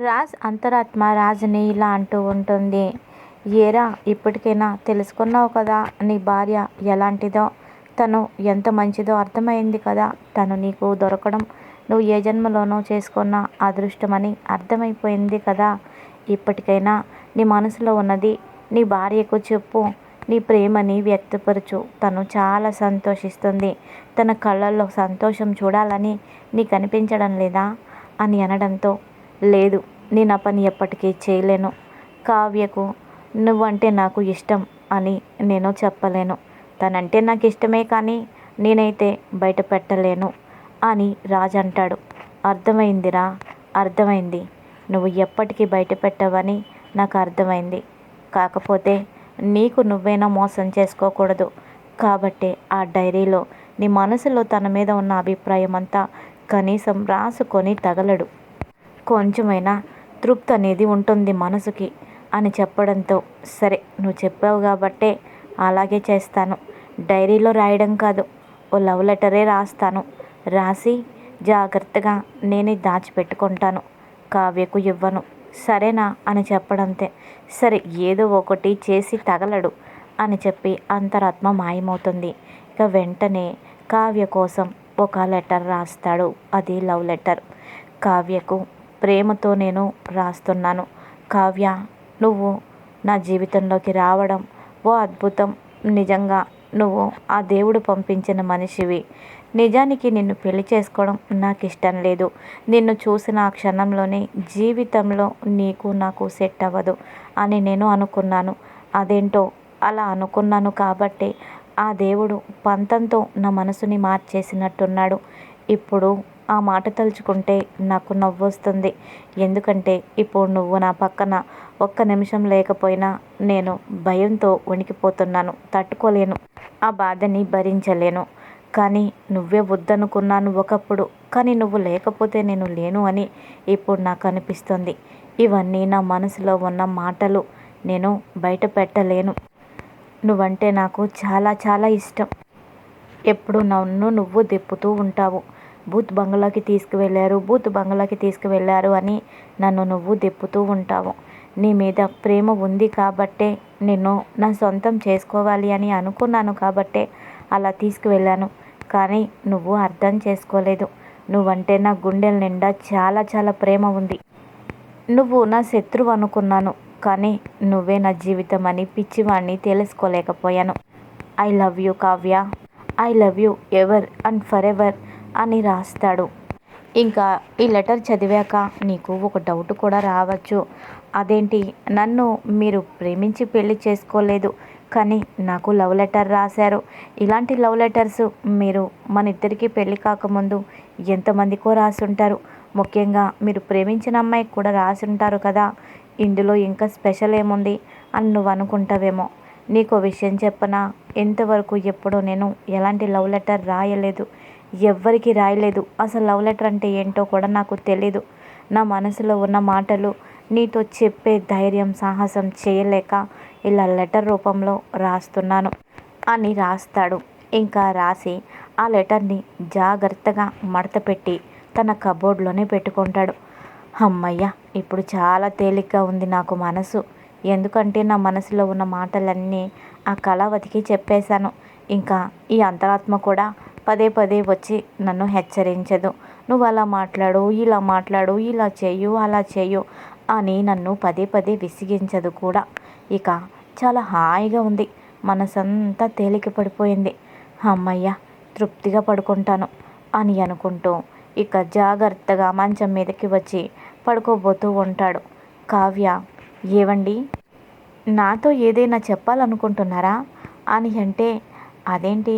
రాజ్ అంతరాత్మ రాజుని ఇలా అంటూ ఉంటుంది. ఏరా ఇప్పటికైనా తెలుసుకున్నావు కదా నీ భార్య ఎలాంటిదో? తను ఎంత మంచిదో అర్థమైంది కదా? తను నీకు దొరకడం నువ్వు ఏ జన్మలోనో చేసుకున్న అదృష్టమని అర్థమైపోయింది కదా? ఇప్పటికైనా నీ మనసులో ఉన్నది నీ భార్యకు చెప్పు. నీ ప్రేమని వ్యక్తపరచు. తను చాలా సంతోషిస్తుంది. తన కళ్ళల్లో సంతోషం చూడాలని నీకు అనిపించడం లేదా? అని అనడంతో లేదు నేను ఆ పని ఎప్పటికీ చేయలేను. కావ్యకు నువ్వంటే నాకు ఇష్టం అని నేను చెప్పలేను. తనంటే నాకు ఇష్టమే కానీ నేనైతే బయట పెట్టలేను అని రాజు అంటాడు. అర్థమైందిరా? అర్థమైంది. నువ్వు ఎప్పటికీ బయట పెట్టవని నాకు అర్థమైంది. కాకపోతే నీకు నువ్వైనా మోసం చేసుకోకూడదు. కాబట్టి ఆ డైరీలో నీ మనసులో తన మీద ఉన్న అభిప్రాయం అంతా కనీసం రాసుకొని తగలడు. కొంచెమైనా తృప్తి అనేది ఉంటుంది మనసుకి అని చెప్పడంతో సరే నువ్వు చెప్పావు కాబట్టే అలాగే చేస్తాను. డైరీలో రాయడం కాదు ఓ లవ్ లెటరే రాస్తాను. రాసి జాగ్రత్తగా నేనే దాచిపెట్టుకుంటాను. కావ్యకు ఇవ్వను. సరేనా అని చెప్పడంతే సరే ఏదో ఒకటి చేసి తగలడు అని చెప్పి అంతరాత్మ మాయమవుతుంది. ఇక వెంటనే కావ్య కోసం ఒక లెటర్ రాస్తాడు అది లవ్ లెటర్. కావ్యకు ప్రేమతో నేను రాస్తున్నాను. కావ్య నువ్వు నా జీవితంలోకి రావడం ఓ అద్భుతం. నిజంగా నువ్వు ఆ దేవుడు పంపించిన మనిషివి. నిజానికి నిన్ను పెళ్ళి చేసుకోవడం నాకు ఇష్టం లేదు. నిన్ను చూసిన ఆ క్షణంలోనే జీవితంలో నీకు నాకు సెట్ అవ్వదు అని నేను అనుకున్నాను. అదేంటో అలా అనుకున్నాను కాబట్టి ఆ దేవుడు పంతంతో నా మనసుని మార్చేసినట్టున్నాడు. ఇప్పుడు ఆ మాట తలుచుకుంటే నాకు నవ్వు వస్తుంది ఎందుకంటే ఇప్పుడు నువ్వు నా పక్కన. ఒక్క నిమిషం లేకపోయినా నేను భయంతో వణికిపోతున్నాను తట్టుకోలేను ఆ బాధని భరించలేను. కానీ నువ్వే వద్దనుకున్నాను ఒకప్పుడు. కానీ నువ్వు లేకపోతే నేను లేను అని ఇప్పుడు నాకు అనిపిస్తుంది. ఇవన్నీ నా మనసులో ఉన్న మాటలు. నేను బయట పెట్టలేను. నువ్వంటే నాకు చాలా చాలా ఇష్టం. ఎప్పుడు నన్ను నువ్వు దిప్పుతూ ఉంటావు. బూత్ బంగ్లాకి తీసుకువెళ్ళారు బూత్ బంగ్లాకి తీసుకువెళ్ళారు అని నన్ను నువ్వు తిప్పుతూ ఉంటావు. నీ మీద ప్రేమ ఉంది కాబట్టే నిన్ను నా సొంతం చేసుకోవాలి అని అనుకున్నాను కాబట్టే అలా తీసుకువెళ్ళాను. కానీ నువ్వు అర్థం చేసుకోలేదు. నువ్వంటే నా గుండెల నిండా చాలా చాలా ప్రేమ ఉంది. నువ్వు నా శత్రువు అనుకున్నాను. కానీ నువ్వే నా జీవితం అని పిచ్చివాణ్ణి తెలుసుకోలేకపోయాను. I love you Kavya. I love you ever and forever. అని రాస్తాడు. ఇంకా ఈ లెటర్ చదివాక నీకు ఒక డౌట్ కూడా రావచ్చు. అదేంటి? నన్ను మీరు ప్రేమించి పెళ్ళి చేసుకోలేదు కానీ నాకు లవ్ లెటర్ రాశారు. ఇలాంటి లవ్ లెటర్స్ మీరు మన ఇద్దరికి పెళ్ళి కాకముందు ఎంతమందికో రాసుంటారు. ముఖ్యంగా మీరు ప్రేమించిన అమ్మాయికి కూడా రాసుంటారు కదా. ఇందులో ఇంకా స్పెషల్ ఏముంది అని నువ్వు అనుకుంటావేమో. నీకు విషయం చెప్పనా? ఇంతవరకు ఎప్పుడూ నేను ఎలాంటి లవ్ లెటర్ రాయలేదు. ఎవ్వరికి రాయలేదు. అసలు లవ్ లెటర్ అంటే ఏంటో కూడా నాకు తెలీదు. నా మనసులో ఉన్న మాటలు నీతో చెప్పే ధైర్యం సాహసం చేయలేక ఇలా లెటర్ రూపంలో రాస్తున్నాను. అని రాస్తాడు. ఇంకా రాసి ఆ లెటర్ని జాగ్రత్తగా మడత పెట్టి తన కబోర్డ్లోనే పెట్టుకుంటాడు. అమ్మయ్య ఇప్పుడు చాలా తేలిగ్గా ఉంది నాకు మనసు. ఎందుకంటే నా మనసులో ఉన్న మాటలన్నీ ఆ కళావతికి చెప్పేశాను. ఇంకా ఈ అంతరాత్మ కూడా పదే పదే వచ్చి నన్ను హెచ్చరించదు. నువ్వు అలా మాట్లాడు ఇలా మాట్లాడు ఇలా చేయు అలా చేయు అని నన్ను పదే పదే విసిగించదు కూడా. ఇక చాలా హాయిగా ఉంది. మనసంతా తేలిక పడిపోయింది. అమ్మయ్య తృప్తిగా పడుకుంటాను అని అనుకుంటూ ఇక జాగ్రత్తగా మంచం మీదకి వచ్చి పడుకోబోతూ ఉంటాడు. కావ్య ఏవండి? నాతో ఏదైనా చెప్పాలనుకుంటున్నారా? అని అంటే అదేంటి?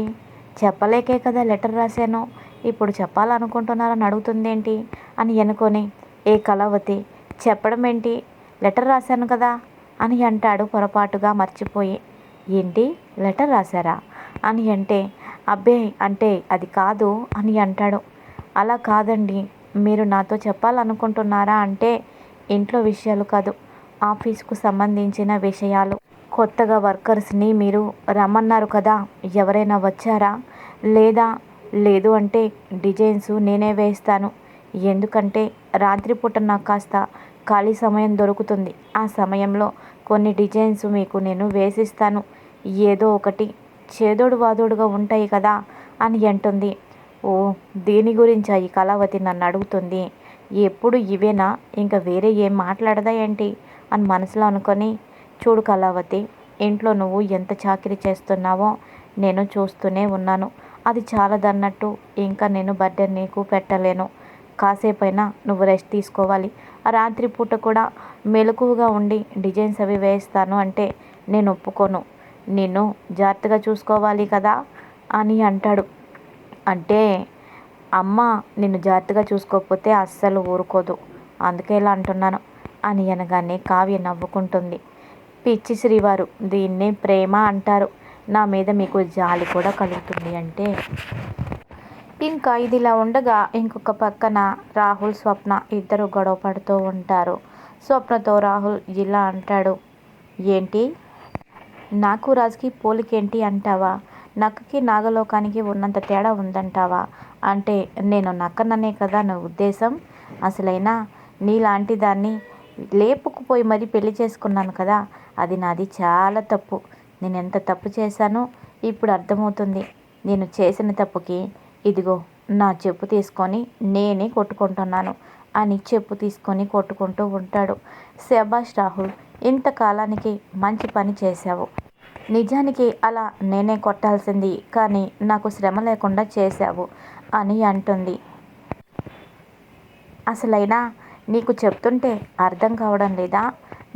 చెప్పలేకే కదా లెటర్ రాశాను. ఇప్పుడు చెప్పాలనుకుంటున్నారని అడుగుతుందేంటి? అని అనుకొని ఏ కళావతి చెప్పడం ఏంటి లెటర్ రాశాను కదా అని అంటాడు పొరపాటుగా మర్చిపోయి. ఏంటి? లెటర్ రాశారా? అని అంటే అబ్బే అంటే అది కాదు అని అంటాడు. అలా కాదండి. మీరు నాతో చెప్పాలనుకుంటున్నారా అంటే ఇంట్లో విషయాలు కాదు ఆఫీస్కు సంబంధించిన విషయాలు. కొత్తగా వర్కర్స్ని మీరు రమ్మన్నారు కదా ఎవరైనా వచ్చారా? లేదా? లేదు అంటే డిజైన్స్ నేనే వేస్తాను. ఎందుకంటే రాత్రిపూట నాకు కాస్త ఖాళీ సమయం దొరుకుతుంది. ఆ సమయంలో కొన్ని డిజైన్స్ మీకు నేను వేసిస్తాను. ఏదో ఒకటి చేదోడు వాదోడుగా ఉంటాయి కదా అని అంటుంది. ఓ దీని గురించి ఈ కళావతి నన్ను అడుగుతుంది? ఎప్పుడు ఇవేనా? ఇంకా వేరే ఏం మాట్లాడదా ఏంటి? అని మనసులో అనుకొని చూడు కళావతి ఇంట్లో నువ్వు ఎంత చాకరీ చేస్తున్నావో నేను చూస్తూనే ఉన్నాను. అది చాలదన్నట్టు ఇంకా నేను బర్త్డే నీకు పెట్టలేను. కాసేపైనా నువ్వు రెస్ట్ తీసుకోవాలి. రాత్రిపూట కూడా మెలకువగా ఉండి డిజైన్స్ అవి వేస్తాను అంటే నేను ఒప్పుకోను. నిన్ను జాగ్రత్తగా చూసుకోవాలి కదా అని అంటాడు. అంటే అమ్మ నిన్ను జాగ్రత్తగా చూసుకోకపోతే అస్సలు ఊరుకోదు. అందుకే ఇలా అంటున్నాను అని అనగానే కావ్య నవ్వుకుంటుంది. పిచ్చి శ్రీవారు దీన్నే ప్రేమ అంటారు. నా మీద మీకు జాలి కూడా కలుగుతుంది అంటే? ఇంకా ఇదిలా ఉండగా ఇంకొక పక్కన రాహుల్ స్వప్న ఇద్దరు గొడవ పడుతూ ఉంటారు. స్వప్నతో రాహుల్ ఇలా అంటాడు ఏంటి? నాకు రాజుకి పోలికేంటి అంటావా? నక్కకి నాగలోకానికి ఉన్నంత తేడా ఉందంటావా? అంటే నేను నక్కననే కదా నా ఉద్దేశం? అసలైనా? నీలాంటి దాన్ని లేపుకుపోయి మరీ పెళ్ళి చేసుకున్నాను కదా? అది నాది చాలా తప్పు. నేను ఎంత తప్పు చేశానో ఇప్పుడు అర్థమవుతుంది. నేను చేసిన తప్పుకి ఇదిగో నా చెప్పు తీసుకొని నేనే కొట్టుకుంటున్నాను అని చెప్పు తీసుకొని కొట్టుకుంటూ ఉంటాడు. శభాష్ రాహుల్ ఇంతకాలానికి మంచి పని చేశావు. నిజానికి అలా నేనే కొట్టాల్సింది కానీ నాకు శ్రమ లేకుండా చేశావు అని అంటుంది. అసలైనా నీకు చెప్తుంటే అర్థం కావడం లేదా?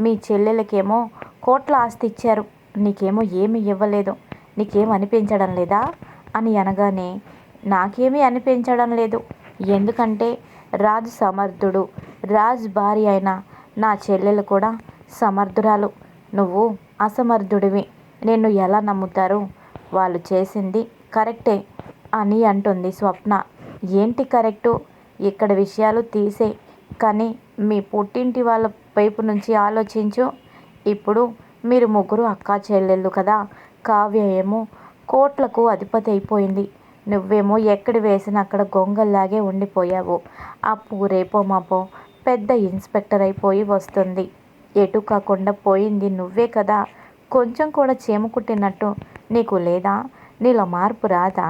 మీ చెల్లెలకేమో కోట్ల ఆస్తి ఇచ్చారు నీకేమో ఏమి ఇవ్వలేదు. నీకేం అనిపించడం లేదా? అని అనగానే నాకేమీ అనిపించడం లేదు. ఎందుకంటే రాజు సమర్థుడు రాజు భార్య అయిన నా చెల్లెలు కూడా సమర్థురాలు. నువ్వు అసమర్థుడివి. నిన్ను ఎలా నమ్ముతారు? వాళ్ళు చేసింది కరెక్టే అని అంటుంది స్వప్న. ఏంటి కరెక్టు? ఇక్కడ విషయాలు తీసే. కానీ మీ పుట్టింటి వాళ్ళ వైపు నుంచి ఆలోచించు. ఇప్పుడు మీరు ముగ్గురు అక్కా చెల్లెళ్ళు కదా. కావ్య ఏమో కోట్లకు అధిపతి అయిపోయింది. నువ్వేమో ఎక్కడ వేసిన అక్కడ గొంగల్లాగే ఉండిపోయావు. అప్పు రేపో మాపో పెద్ద ఇన్స్పెక్టర్ అయిపోయి వస్తుంది. ఎటు కాకుండా పోయింది నువ్వే కదా. కొంచెం కూడా చేమకుట్టినట్టు నీకు లేదా? నీలో మార్పు రాదా?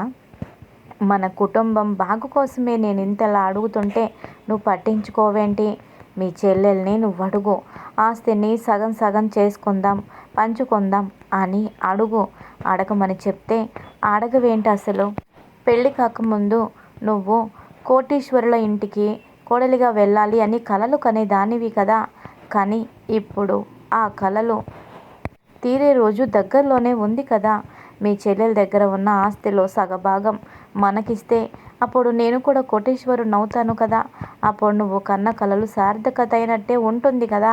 మన కుటుంబం బాగు కోసమే నేను ఇంతలా అడుగుతుంటే నువ్వు పట్టించుకోవేంటి? మీ చెల్లెల్ని నువ్వు అడుగు. ఆస్తిని సగం సగం చేసుకుందాం పంచుకుందాం అని అడుగు. అడగమని చెప్తే అడగవేంటి అసలు? పెళ్ళి కాకముందు నువ్వు కోటీశ్వరుల ఇంటికి కోడలిగా వెళ్ళాలి అని కలలు కనేదానివి కదా. కానీ ఇప్పుడు ఆ కలలు తీరే రోజు దగ్గరలోనే ఉంది కదా. మీ చెల్లెల దగ్గర ఉన్న ఆస్తిలో సగభాగం మనకిస్తే అప్పుడు నేను కూడా కోటేశ్వరుని అవుతాను కదా. అప్పుడు నువ్వు కన్న కలలు సార్థకత అయినట్టే ఉంటుంది కదా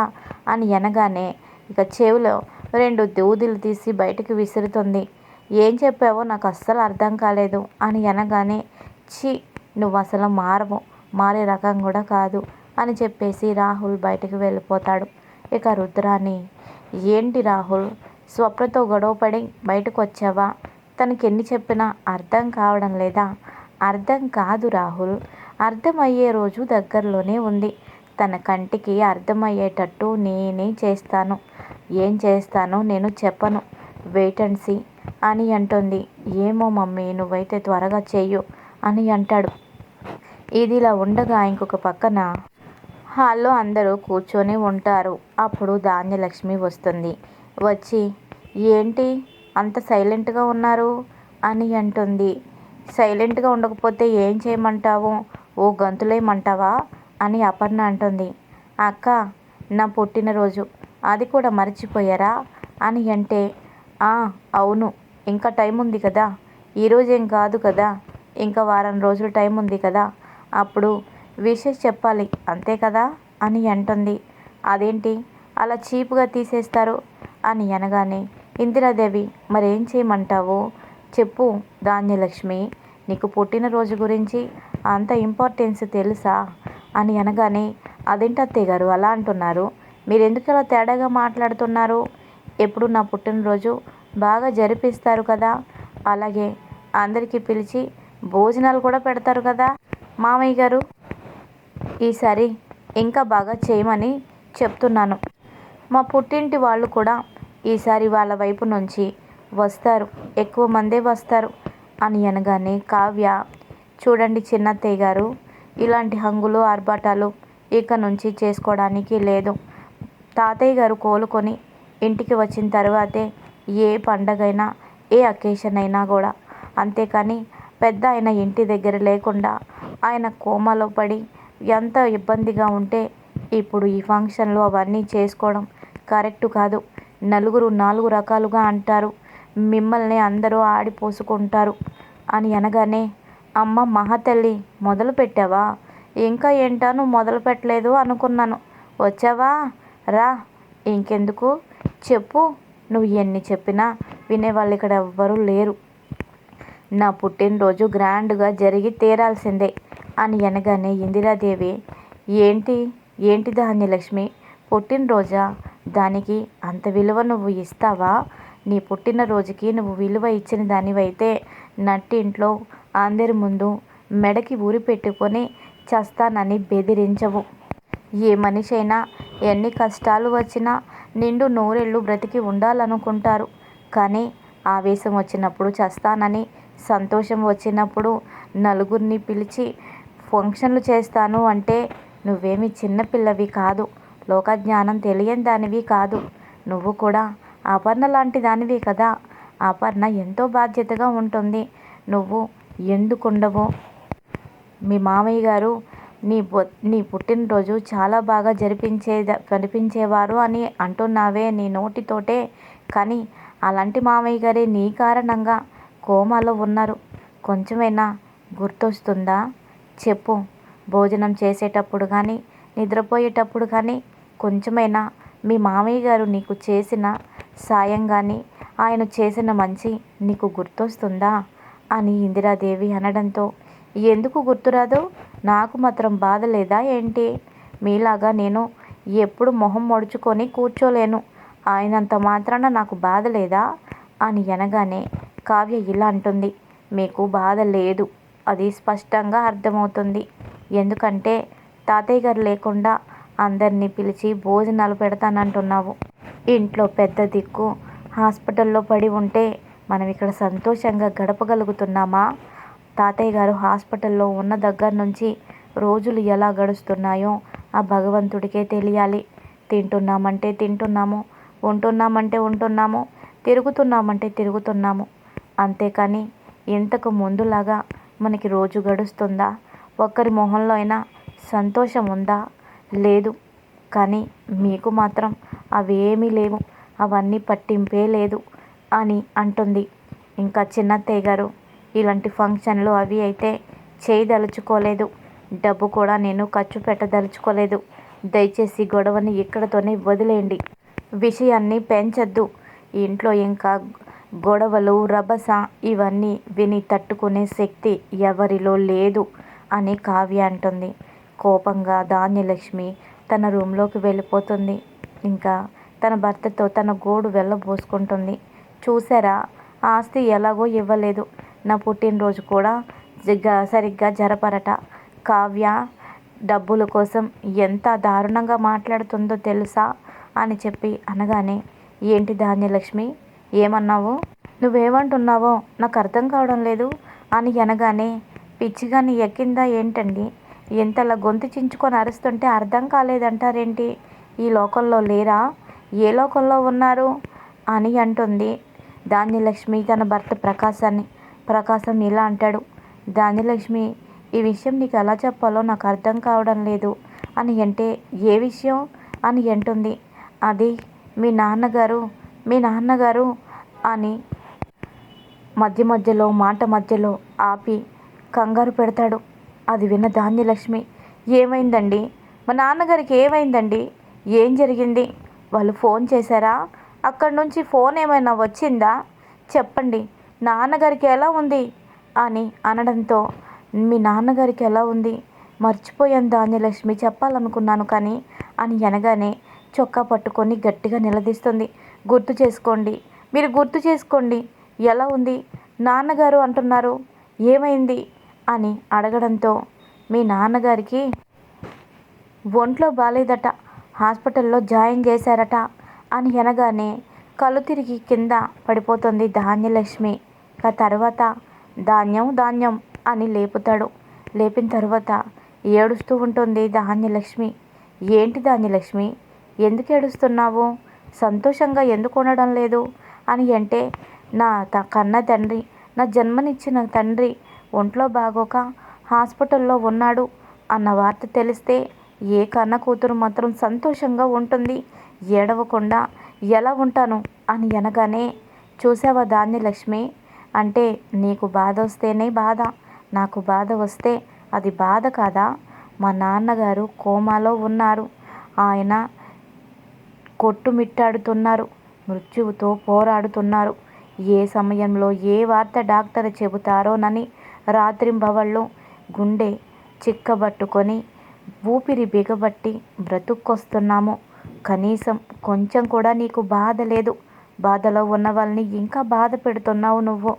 అని అనగానే ఇక చెవిలో రెండు దూదులు తీసి బయటకు విసురుతుంది. ఏం చెప్పావో నాకు అస్సలు అర్థం కాలేదు అని అనగానే చి నువ్వు అసలు మారవు మారే రకం కూడా కాదు అని చెప్పేసి రాహుల్ బయటకు వెళ్ళిపోతాడు. ఇక రుద్రాని ఏంటి రాహుల్ స్వప్నతో గొడవపడి బయటకు వచ్చావా తనకి ఎన్ని చెప్పినా అర్థం కావడం లేదా? అర్థం కాదు రాహుల్. అర్థమయ్యే రోజు దగ్గరలోనే ఉంది. తన కంటికి అర్థమయ్యేటట్టు నేనే చేస్తాను. ఏం చేస్తానో నేను చెప్పను. వెయిట్ అండ్ సీ అని అంటుంది. ఏమో మమ్మీ నువ్వైతే త్వరగా చెయ్యు అని అంటాడు. ఇదిలా ఉండగా ఇంకొక పక్కన హాల్లో అందరూ కూర్చొని ఉంటారు. అప్పుడు ధాన్యలక్ష్మి వస్తుంది. వచ్చి ఏంటి? అంత సైలెంట్గా ఉన్నారు? అని అంటుంది. సైలెంట్గా ఉండకపోతే ఏం చేయమంటావు? ఓ గంతులేయమంటావా? అని అపర్ణ అంటుంది. అక్క నా పుట్టినరోజు. అది కూడా మర్చిపోయారా? అని అంటే అవును. ఇంకా టైం ఉంది కదా. ఈరోజు ఏం కాదు కదా. ఇంకా వారం రోజులు టైం ఉంది కదా. అప్పుడు విషెస్ చెప్పాలి అంతే కదా? అని అంటుంది. అదేంటి? అలా చీప్గా తీసేస్తారు? అని అనగానే ఇందిరాదేవి మరేం చేయమంటావు? చెప్పు ధాన్యలక్ష్మి నీకు పుట్టినరోజు గురించి అంత ఇంపార్టెన్స్ తెలుసా? అని అనగానే అదేంటి అత్తయ్య గారు అలా అంటున్నారు? మీరు ఎందుకు అలా తేడాగా మాట్లాడుతున్నారు? ఎప్పుడు నా పుట్టినరోజు బాగా జరిపిస్తారు కదా? అలాగే అందరికీ పిలిచి భోజనాలు కూడా పెడతారు కదా మామయ్య గారు? ఈసారి ఇంకా బాగా చేయమని చెప్తున్నాను. మా పుట్టింటి వాళ్ళు కూడా ఈసారి వాళ్ళ వైపు నుంచి వస్తారు. ఎక్కువ మందే వస్తారు అని అనగానే కావ్య చూడండి చిన్నత్తయ్య గారు ఇలాంటి హంగులు ఆర్భాటాలు ఇక నుంచి చేసుకోవడానికి లేదు. తాతయ్య గారు కోలుకొని ఇంటికి వచ్చిన తర్వాతే ఏ పండగైనా ఏ అకేషన్ అయినా కూడా. అంతేకాని పెద్ద ఆయన ఇంటి దగ్గర లేకుండా ఆయన కోమాలో పడి ఎంత ఇబ్బందిగా ఉంటే ఇప్పుడు ఈ ఫంక్షన్లు అవన్నీ చేసుకోవడం కరెక్ట్ కాదు. నలుగురు నాలుగు రకాలుగా అంటారు. మిమ్మల్ని అందరూ ఆడిపోసుకుంటారు అని అనగానే అమ్మ మహాతల్లి మొదలు పెట్టావా? ఇంకా ఏంటాను మొదలు పెట్టలేదు అనుకున్నాను. వచ్చావా? రా. ఇంకెందుకు? చెప్పు. నువ్వు ఎన్ని చెప్పినా వినేవాళ్ళు ఇక్కడ ఎవ్వరూ లేరు. నా పుట్టినరోజు గ్రాండ్గా జరిగి తీరాల్సిందే అని అనగానే ఇందిరాదేవి ఏంటి? ఏంటి ధాన్యలక్ష్మి? పుట్టినరోజా? దానికి అంత విలువ నువ్వు ఇస్తావా? నీ పుట్టినరోజుకి నువ్వు విలువ ఇచ్చిన దానివైతే నట్టింట్లో అందరి ముందు మెడకి ఊరి పెట్టుకొని చస్తానని బెదిరించవు. ఏ మనిషి అయినా ఎన్ని కష్టాలు వచ్చినా నిండు నూరెళ్ళు బ్రతికి ఉండాలనుకుంటారు. కానీ ఆవేశం వచ్చినప్పుడు చస్తానని సంతోషం వచ్చినప్పుడు నలుగురిని పిలిచి ఫంక్షన్లు చేస్తాను అంటే నువ్వేమి చిన్నపిల్లవి కాదు. లోకజ్ఞానం తెలియని దానివి కాదు. నువ్వు కూడా అపర్ణ లాంటి దానివి కదా. అపర్ణ ఎంతో బాధ్యతగా ఉంటుంది. నువ్వు ఎందుకుండవు? మీ మామయ్య గారు నీ నీ పుట్టినరోజు చాలా బాగా జరిపించే జరిపించేవారు అని అంటున్నావే నీ నోటితోటే. కానీ అలాంటి మామయ్య గారే నీ కారణంగా కోమాలో ఉన్నారు. కొంచెమైనా గుర్తొస్తుందా? చెప్పు. భోజనం చేసేటప్పుడు కానీ నిద్రపోయేటప్పుడు కానీ కొంచెమైనా మీ మామయ్య గారు నీకు చేసిన సాయంగానే ఆయన చేసిన మంచి నీకు గుర్తొస్తుందా? అని ఇందిరాదేవి అనడంతో ఎందుకు గుర్తురాదు? నాకు మాత్రం బాధ లేదా ఏంటి? మీలాగా నేను ఎప్పుడు మొహం మొడుచుకొని కూర్చోలేను. ఆయనంత మాత్రాన నాకు బాధ లేదా అని అనగానే కావ్య ఇలా అంటుంది మీకు బాధ లేదు. అది స్పష్టంగా అర్థమవుతుంది. ఎందుకంటే తాతయ్య గారు లేకుండా అందరినీ పిలిచి భోజనాలు పెడతానంటున్నావు. ఇంట్లో పెద్ద దిక్కు. హాస్పిటల్లో పడి ఉంటే మనం ఇక్కడ సంతోషంగా గడపగలుగుతున్నామా? తాతయ్య గారు హాస్పిటల్లో ఉన్న దగ్గర నుంచి రోజులు ఎలా గడుస్తున్నాయో ఆ భగవంతుడికే తెలియాలి. తింటున్నామంటే తింటున్నాము ఉంటున్నామంటే ఉంటున్నాము తిరుగుతున్నామంటే తిరుగుతున్నాము. అంతేకాని ఇంతకు ముందులాగా మనకి రోజు గడుస్తుందా? ఒక్కరి మొహంలో అయినా సంతోషం ఉందా? లేదు. కానీ మీకు మాత్రం అవేమీ లేవు. అవన్నీ పట్టింపే లేదు అని అంటుంది. ఇంకా చిన్నత్తయ్య గారు ఇలాంటి ఫంక్షన్లు అవి అయితే చేయదలుచుకోలేదు. డబ్బు కూడా నేను ఖర్చు పెట్టదలుచుకోలేదు. దయచేసి గొడవని ఇక్కడతోనే వదిలేయండి. విషయాన్ని పెంచద్దు. ఇంట్లో ఇంకా గొడవలు రభస ఇవన్నీ విని తట్టుకునే శక్తి ఎవరిలో లేదు అని కావ్య అంటుంది. కోపంగా ధాన్యలక్ష్మి తన రూమ్లోకి వెళ్ళిపోతుంది. ఇంకా తన భర్తతో తన గోడు వెళ్ళబోసుకుంటుంది. చూసారా? ఆస్తి ఎలాగో ఇవ్వలేదు. నా పుట్టినరోజు కూడా సరిగ్గా జరపరట. కావ్య డబ్బుల కోసం ఎంత దారుణంగా మాట్లాడుతుందో తెలుసా? అని చెప్పి అనగానే ఏంటి ధాన్యలక్ష్మి? ఏమన్నావు? నువ్వేమంటున్నావో నాకు అర్థం కావడం లేదు అని అనగానే పిచ్చిగాని ఎక్కిందా ఏంటండి? ఇంతలా గొంతు చించుకొని అరుస్తుంటే అర్థం కాలేదంటారేంటి? ఈ లోకంలో లేరా? ఏ లోకంలో ఉన్నారు? అని అంటుంది. ధాన్యలక్ష్మి తన భర్త ప్రకాశాన్ని ప్రకాశం ఇలా అంటాడు. ధాన్యలక్ష్మి ఈ విషయం నీకు ఎలా చెప్పాలో నాకు అర్థం కావడం లేదు. అని అంటే ఏ విషయం? అని అంటుంది. అది మీ నాన్నగారు మీ నాన్నగారు అని మధ్య మధ్యలో మాట మధ్యలో ఆపి కంగారు పెడతాడు. అది విన్న ధాన్యలక్ష్మి ఏమైందండి? మా నాన్నగారికి ఏమైందండి? ఏం జరిగింది? వాళ్ళు ఫోన్ చేశారా? అక్కడి నుంచి ఫోన్ ఏమైనా వచ్చిందా? చెప్పండి నాన్నగారికి ఎలా ఉంది? అని అనడంతో మీ నాన్నగారికి ఎలా ఉంది? మర్చిపోయాను ధాన్యలక్ష్మి చెప్పాలనుకున్నాను కానీ అని అనగానే చొక్కా పట్టుకొని గట్టిగా నిలదీస్తుంది. గుర్తు చేసుకోండి మీరు గుర్తు చేసుకోండి ఎలా ఉంది? నాన్నగారు అంటున్నారు ఏమైంది? అని అడగడంతో మీ నాన్నగారికి ఒంట్లో బాలేదట హాస్పిటల్లో జాయిన్ చేశారట అని అనగానే కళ్ళు తిరిగి కింద పడిపోతుంది ధాన్యలక్ష్మి. ఆ తర్వాత ధాన్యం ధాన్యం అని లేపుతాడు. లేపిన తర్వాత ఏడుస్తూ ఉంటుంది ధాన్యలక్ష్మి. ఏంటి ధాన్యలక్ష్మి? ఎందుకు ఏడుస్తున్నావు? సంతోషంగా ఎందుకు ఉండడం లేదు? అని అంటే నా త కన్న తండ్రి నా జన్మనిచ్చిన తండ్రి ఒంట్లో బాగోక హాస్పిటల్లో ఉన్నాడు అన్న వార్త తెలిస్తే ఏ కన్న కూతురు మాత్రం సంతోషంగా ఉంటుంది. ఏడవకుండా ఎలా ఉంటాను అని అనగానే చూసావా లక్ష్మి? అంటే నీకు బాధ వస్తేనే బాధ నాకు బాధ వస్తే అది బాధ కాదా? మా నాన్నగారు కోమాలో ఉన్నారు. ఆయన కొట్టుమిట్టాడుతున్నారు మృత్యువుతో పోరాడుతున్నారు. ఏ సమయంలో ఏ వార్త డాక్టర్ చెబుతారోనని రాత్రింబవళ్ళు గుండె చిక్కబట్టుకొని ఊపిరి బిగబట్టి బ్రతుక్కొస్తున్నాము. కనీసం కొంచెం కూడా నీకు బాధ లేదు. బాధలో ఉన్న వాళ్ళని ఇంకా బాధ పెడుతున్నావు నువ్వు.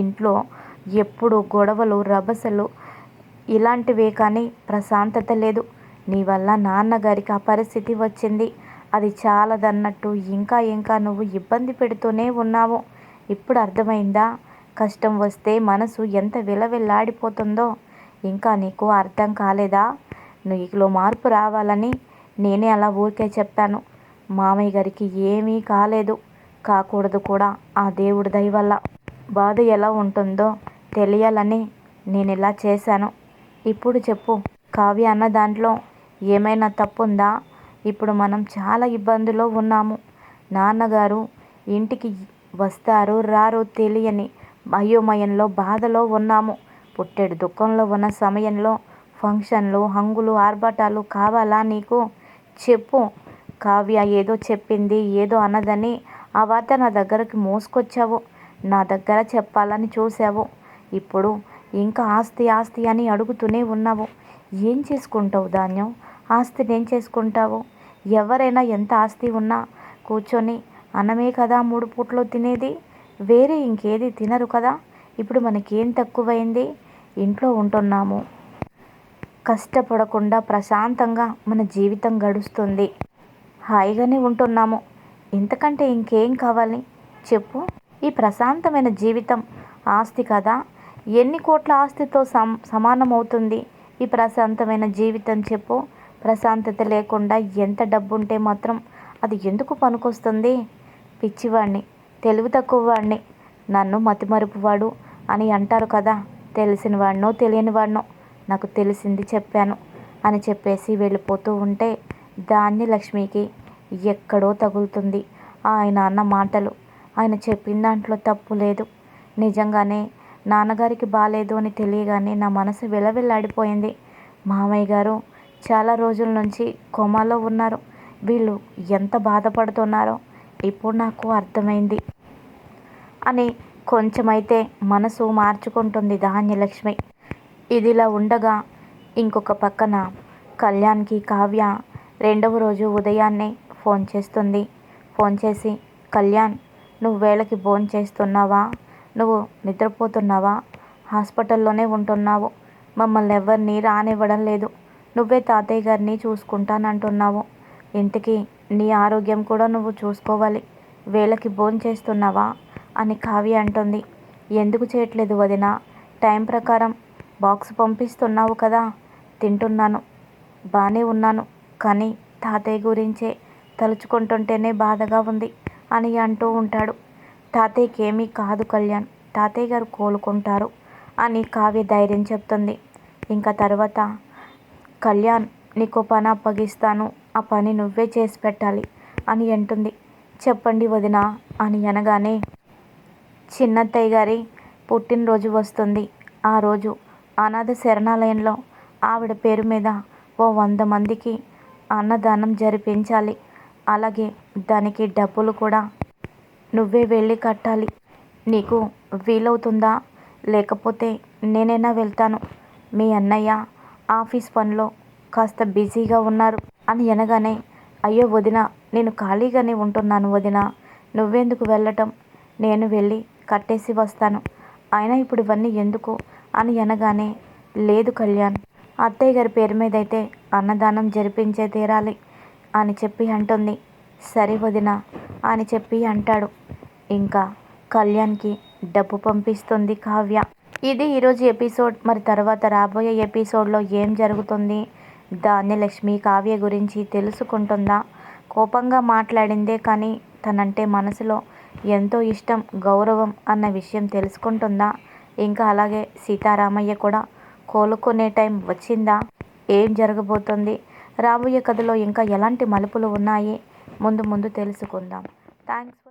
ఇంట్లో ఎప్పుడు గొడవలు రభసలు ఇలాంటివే కానీ ప్రశాంతత లేదు. నీ వల్ల నాన్నగారికి ఆ పరిస్థితి వచ్చింది. అది చాలదన్నట్టు ఇంకా ఇంకా నువ్వు ఇబ్బంది పెడుతూనే ఉన్నావు. ఇప్పుడు అర్థమైందా? కష్టం వస్తే మనసు ఎంత విలవిల్లాడిపోతుందో. ఇంకా నీకు అర్థం కాలేదా? నీకులో మార్పు రావాలని నేనే అలా ఊరికే చెప్తాను. మామయ్య గారికి ఏమీ కాలేదు. కాకూడదు కూడా ఆ దేవుడి దయ వల్ల. బాధ ఎలా ఉంటుందో తెలియాలని నేను ఇలా చేశాను. ఇప్పుడు చెప్పు కావ్య అన్న దాంట్లో ఏమైనా తప్పుందా? ఇప్పుడు మనం చాలా ఇబ్బందులో ఉన్నాము. నాన్నగారు ఇంటికి వస్తారు రారో తెలియని అయోమయంలో బాధలో ఉన్నాము. పుట్టెడు దుఃఖంలో ఉన్న సమయంలో ఫంక్షన్లు హంగులు ఆర్భాటాలు కావాలా నీకు? చెప్పు. కావ్య ఏదో చెప్పింది ఏదో అన్నదని ఆ వార్త నా దగ్గరకి మోసుకొచ్చావు. నా దగ్గర చెప్పాలని చూసావు ఇప్పుడు ఇంకా ఆస్తి ఆస్తి అని అడుగుతూనే ఉన్నావు. ఏం చేసుకుంటావు ధాన్యం? ఆస్తిని ఏం చేసుకుంటావు? ఎవరైనా ఎంత ఆస్తి ఉన్నా కూర్చొని అన్నమే కదా మూడు పూట్లో తినేది? వేరే ఇంకేది తినరు కదా? ఇప్పుడు మనకేం తక్కువైంది? ఇంట్లో ఉంటున్నాము. కష్టపడకుండా ప్రశాంతంగా మన జీవితం గడుస్తుంది. హాయిగానే ఉంటున్నాము. ఇంతకంటే ఇంకేం కావాలి? చెప్పు. ఈ ప్రశాంతమైన జీవితం ఆస్తి కదా? ఎన్ని కోట్ల ఆస్తితో సమ సమానమవుతుంది ఈ ప్రశాంతమైన జీవితం చెప్పు. ప్రశాంతత లేకుండా ఎంత డబ్బు ఉంటే మాత్రం అది ఎందుకు పనికొస్తుంది? పిచ్చివాడిని తెలివి తక్కువ వాడిని నన్ను మతిమరుపువాడు అని అంటారు కదా తెలిసిన వాడినో తెలియని వాడినో నాకు తెలిసింది చెప్పాను అని చెప్పేసి వెళ్ళిపోతూ ఉంటే ధాన్యలక్ష్మికి ఎక్కడో తగులుతుంది ఆయన అన్న మాటలు. ఆయన చెప్పిన దాంట్లో తప్పు లేదు. నిజంగానే నాన్నగారికి బాగాలేదు అని తెలియగానే నా మనసు విలవిల్లాడిపోయింది. మామయ్య గారు చాలా రోజుల నుంచి కోమాలో ఉన్నారు. వీళ్ళు ఎంత బాధపడుతున్నారో ఇప్పుడు నాకు అర్థమైంది. అని కొంచెమైతే మనసు మార్చుకుంటుంది ధాన్యలక్ష్మి. ఇదిలా ఉండగా ఇంకొక పక్కన కళ్యాణ్కి కావ్య రెండవ రోజు ఉదయాన్నే ఫోన్ చేస్తుంది. ఫోన్ చేసి కళ్యాణ్ నువ్వు వేళకి ఫోన్ చేస్తున్నావా? నువ్వు నిద్రపోతున్నావా? హాస్పిటల్లోనే ఉంటున్నావు. మమ్మల్ని ఎవరిని రానివ్వడం లేదు. నువ్వే తాతయ్య గారిని చూసుకుంటానంటున్నావు. ఇంటికి నీ ఆరోగ్యం కూడా నువ్వు చూసుకోవాలి. వేళకి భోజనం చేస్తున్నావా? అని కావ్య అంటుంది. ఎందుకు చేయట్లేదు వదిన? టైం ప్రకారం బాక్స్ పంపిస్తున్నావు కదా? తింటున్నాను. బాగానే ఉన్నాను. కానీ తాతయ్య గురించే తలుచుకుంటుంటేనే బాధగా ఉంది అని అంటూ ఉంటాడు. తాతయ్యకి ఏమీ కాదు కళ్యాణ్. తాతయ్య గారు కోలుకుంటారు అని కావ్య ధైర్యం చెప్తుంది. ఇంకా తర్వాత కళ్యాణ్ నీకు పని అప్పగిస్తాను ఆ పని నువ్వే చేసి పెట్టాలి అని అంటుంది. చెప్పండి వదిన అని అనగానే చిన్నత్తయ్య గారి పుట్టినరోజు వస్తుంది. ఆ రోజు అనాథ శరణాలయంలో ఆవిడ పేరు మీద ఓ వంద మందికి అన్నదానం జరిపించాలి. అలాగే దానికి డబ్బులు కూడా నువ్వే వెళ్ళి కట్టాలి. నీకు వీలవుతుందా? లేకపోతే నేనైనా వెళ్తాను. మీ అన్నయ్య ఆఫీస్ పనిలో కాస్త బిజీగా ఉన్నారు అని అనగానే అయ్యో వదిన నేను ఖాళీగానే ఉంటున్నాను వదిన. నువ్వెందుకు వెళ్ళటం? నేను వెళ్ళి కట్టేసి వస్తాను. అయినా ఇప్పుడు ఇవన్నీ ఎందుకు? అని అనగానే లేదు కళ్యాణ్ అత్తయ్య గారి పేరు మీద అయితే అన్నదానం జరిపించే తీరాలి అని చెప్పి అంటుంది. సరే వదిన అని చెప్పి అంటాడు. ఇంకా కళ్యాణ్కి డబ్బు పంపిస్తుంది కావ్య. ఇది ఈరోజు ఎపిసోడ్ మరి తర్వాత రాబోయే ఎపిసోడ్లో ఏం జరుగుతుంది? ధాన్యలక్ష్మి కావ్య గురించి తెలుసుకుంటుందా? కోపంగా మాట్లాడిందే కానీ తనంటే మనసులో ఎంతో ఇష్టం గౌరవం అన్న విషయం తెలుసుకుంటుందా? ఇంకా అలాగే సీతారామయ్య కూడా కోలుకునే టైం వచ్చిందా? ఏం జరగబోతుంది? రాబోయే కథలో ఇంకా ఎలాంటి మలుపులు ఉన్నాయి? ముందు ముందు తెలుసుకుందాం. థ్యాంక్స్